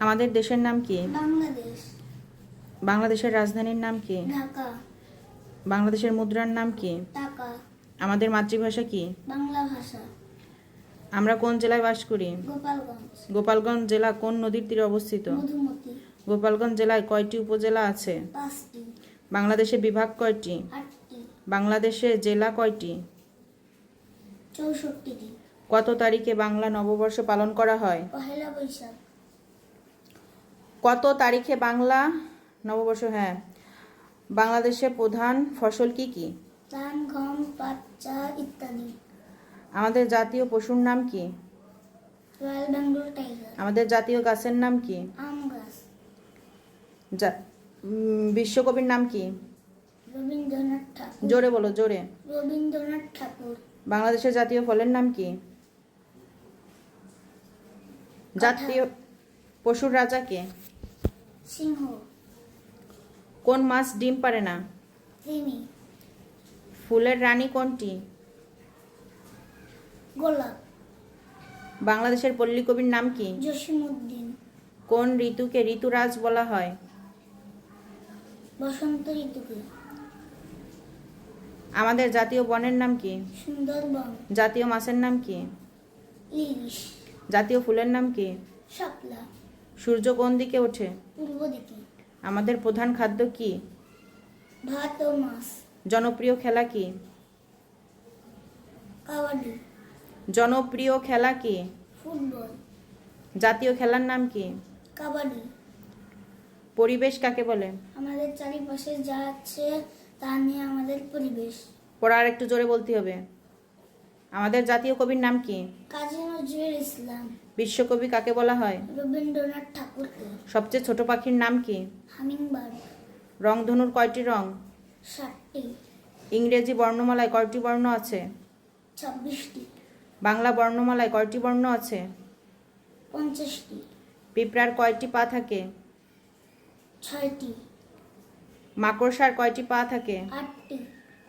আমাদের দেশের নাম কি? বাংলাদেশ। বাংলাদেশের রাজধানীর নাম কি? ঢাকা। বাংলাদেশের মুদ্রার নাম কি? টাকা। আমাদের মাতৃভাষা কি? বাংলা ভাষা। আমরা কোন জেলায় বাস করি? গোপালগঞ্জ। গোপালগঞ্জ জেলা কোন নদীর তীরে অবস্থিত? মধুমতি। গোপালগঞ্জ জেলায় কয়টি উপজেলা আছে? পাঁচটি। বাংলাদেশে বিভাগ কয়টি? আটটি। বাংলাদেশে জেলা কয়টি? চৌষট্টিটি। কত তারিখে বাংলা নববর্ষ পালন করা হয়? পহেলা বৈশাখ। কত তারিখে বাংলা নববর্ষ? হ্যাঁ। বাংলাদেশে প্রধান ফসল কি কি? ধান গম পাট চা ইত্যাদি। আমাদের জাতীয় পশুর নাম কি? Royal Bengal tiger. আমাদের জাতীয় গাছের নাম কি? আম গাছ। বিশ্বকবির নাম কি? রবীন্দ্রনাথ ঠাকুর। জোরে বলো জোরে। রবীন্দ্রনাথ ঠাকুর। বাংলাদেশের জাতীয় ফলের নাম কি? জাতীয় পশুর রাজা কে? সিংহ। কোন মাছ ডিম পারে না? ফুলের রানী কোনটি? গোলাপ। বাংলাদেশের পল্লী কবির নাম কি? জসিমউদ্দিন। কোন ঋতুকে ঋতুরাজ বলা হয়? বসন্ত ঋতুকে। আমাদের জাতীয় বনের নাম কি? সুন্দরবন। জাতীয় মাছের নাম কি? ইলিশ। জাতীয় ফুলের নাম কি? শাপলা। সূর্য কোন দিকে ওঠে? পূর্ব দিকে। আমাদের প্রধান খাদ্য কি? ভাত ও মাছ। জনপ্রিয় খেলা কি? কাবাডি। জনপ্রিয় খেলা কি? ফুটবল। জাতীয় খেলার নাম কি? কাবাডি। পরিবেশ কাকে বলে? আমাদের চারিপাশে যা আছে তা নিয়ে আমাদের পরিবেশ। পড়া আর একটু জোরে বলতে হবে। আমাদের জাতীয় কবির নাম কি? কাজী নজরুল ইসলাম। বিশ্বকবি কাকে বলা হয়? রবীন্দ্রনাথ ঠাকুরকে। সবচেয়ে ছোট পাখির নাম কি? হামিংবার্ড। রংধনুর কয়টি রং? ইংরেজি বর্ণমালায় কয়টি বর্ণ আছে? ছাব্বিশটি। বাংলা বর্ণমালায় কয়টি বর্ণ আছে? পঞ্চাশটি। পিঁপড়ার কয়টি পা থাকে? ছয়টি। মাকড়সার কয়টি পা থাকে? আটটি।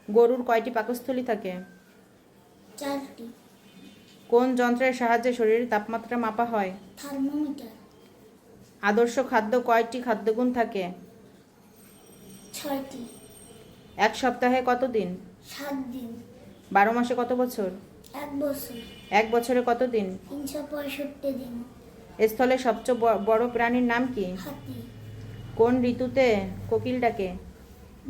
গরুর কয়টি পাকস্থলী থাকে? চারটি। কোন যন্ত্রের সাহায্যে শরীরের তাপমাত্রা মাপা হয়? থার্মোমিটার। আদর্শ খাদ্য কয়টি খাদ্যগুণ থাকে? ছয়টি। এক সপ্তাহে কত দিন সাত দিন। বারো মাসে কত বছর? এক বছর। এক বছরে কত দিন তিনশো পঁয়ষট্টি দিন। স্থলে সবচেয়ে বড় প্রাণীর নাম কি? হাতি। কোন ঋতুতে? কোকিল ডাকে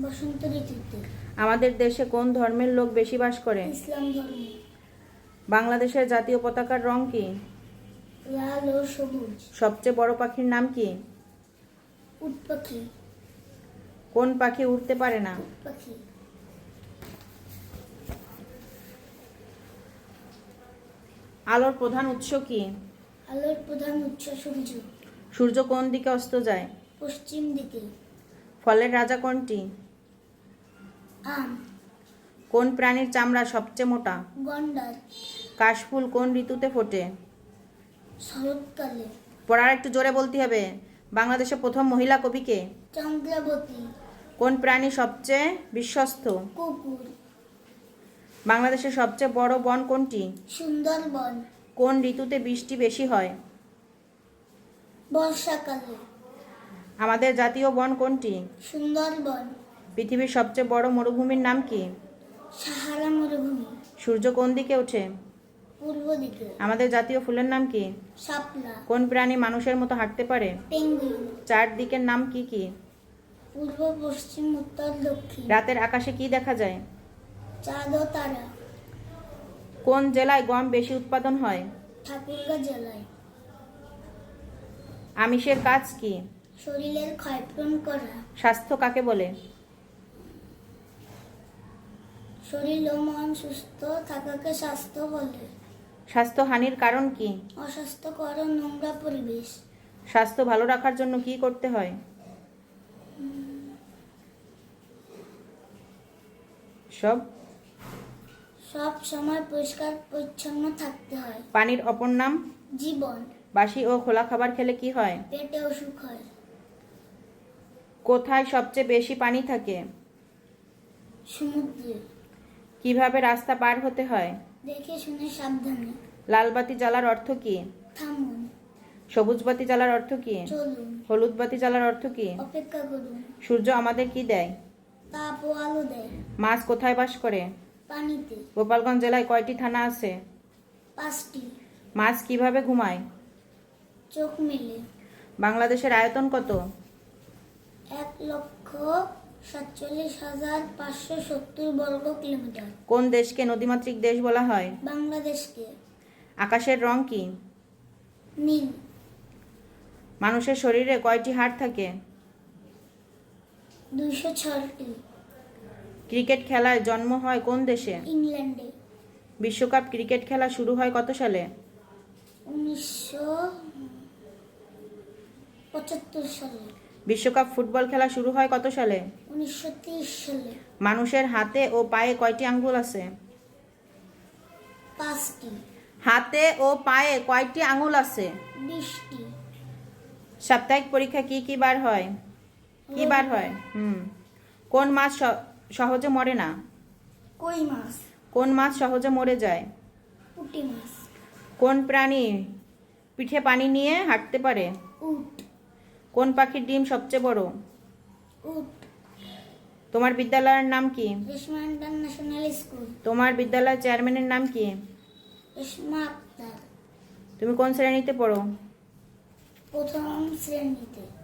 বসন্ত ঋতুতে। আমাদের দেশে কোন ধর্মের লোক বেশি বাস করে? ইসলাম ধর্ম। বাংলাদেশের জাতীয় পতাকার রং কি? লাল ও সবুজ। সবচেয়ে বড় পাখির নাম কি? উট পাখি। কোন পাখি উড়তে পারে না? পাখি। আলোর প্রধান উৎস কি? আলোর প্রধান উৎস সূর্য। সূর্য কোন দিকে অস্ত যায়? পশ্চিম দিকে। ফলের রাজা কোনটি? আম। কোন প্রাণীর চামড়া সবচেয়ে মোটা? গন্ডার। কাশফুল কোন ঋতুতে ফোটে? শরৎকালে। পড়ার একটু জোরে বলতে হবে। বাংলাদেশের প্রথম মহিলা কবিকে চন্দ্রাবতী। কোন প্রাণী সবচেয়ে বিশ্বস্ত? কুকুর। বাংলাদেশের সবচেয়ে বড় বন কোনটি? সুন্দরবন। কোন ঋতুতে বৃষ্টি বেশি হয়? বর্ষাকালে। আমাদের জাতীয় বন কোনটি? সুন্দরবন। পৃথিবীর সবচেয়ে বড় মরুভূমির নাম কি? সাহারা মরুভূমি। সূর্য কোন দিকে ওঠে? পূর্ব দিকে। আমাদের জাতীয় ফুলের নাম কি? শাপলা। কোন প্রাণী মানুষের মতো হাঁটতে পারে? পেঙ্গুইন। চার দিকের নাম কি কি? পূর্ব পশ্চিম উত্তর দক্ষিণ। রাতের আকাশে কি দেখা যায়? চাঁদ ও তারা। কোন জেলায় গম বেশি উৎপাদন হয়? ঠাকুরগাঁ জেলায়। আমিষের কাজ কি? শরীরের ক্ষয়পূরণ করা। স্বাস্থ্য কাকে বলে? শরীর ও মন সুস্থ থাকাকে স্বাস্থ্য বলে। স্বাস্থ্য হানির কারণ কি? অস্বাস্থ্যকর নোংরা পরিবেশ। স্বাস্থ্য ভালো রাখার জন্য কি করতে হয়? সব? সব সময় পরিষ্কার পরিচ্ছন্ন থাকতে হয়। পানির অপর নাম? জীবন। বাসি ও খোলা খাবার খেলে কি হয়? পেটে অসুখ হয়। কোথায় সবচেয়ে বেশি পানি থাকে? সমুদ্রে। কীভাবে রাস্তা পার হতে হয়? দেখে শুনে সাবধানে। লালবাতি জ্বালার অর্থ কি? থামুন। সবুজ বাতি জ্বালার অর্থ কি? চলুন। হলুদ বাতি জ্বালার অর্থ কি? অপেক্ষা করুন। সূর্য আমাদের কি দেয়? তাপ ও আলো দেয়। মাছ কোথায় বাস করে? পানিতে। গোপালগঞ্জ জেলায় কয়টি থানা আছে? পাঁচটি। মাছ কীভাবে ঘুমায়? চোখ মেলে। বাংলাদেশের আয়তন কত? এক লক্ষ সাতচল্লিশ হাজার পাঁচশো সত্তর বর্গ কিলোমিটার। কোন দেশকে নদীমাতৃক দেশ বলা হয়? বাংলাদেশকে। আকাশের রং কি? নীল। মানুষের শরীরে কয়টি হাড় থাকে? দুইশো ছয়টি। ক্রিকেট খেলায় জন্ম হয় কোন দেশে? ইংল্যান্ডে। বিশ্বকাপ ক্রিকেট খেলা শুরু হয় কত সালে? উনিশশো পঁচাত্তর সালে। বিশ্বকাপ ফুটবল খেলা শুরু হয় কত সালে? সালে। মানুষের হাতে ও পায়ে কয়টি আঙ্গুল আছে? পাঁচটি। হাতে ও পায়ে কয়টি আঙ্গুল আছে? বিশটি। সাপ্তাহিক পরীক্ষা কি কি বার হয়? কি বার হয়? হুম। কোন মাছ সহজে মরে না? কই মাছ? কোন মাছ সহজে মরে যায়? পুঁটি মাছ। কোন প্রাণী পিঠে পানি নিয়ে হাঁটতে পারে? উট। কোন পাখির ডিম সবচেয়ে বড়? উট। তোমার বিদ্যালয়ের নাম কি? তোমার বিদ্যালয়ের চেয়ারম্যানের নাম কি? তুমি কোন শ্রেণীতে পড়ো? প্রথম শ্রেণীতে।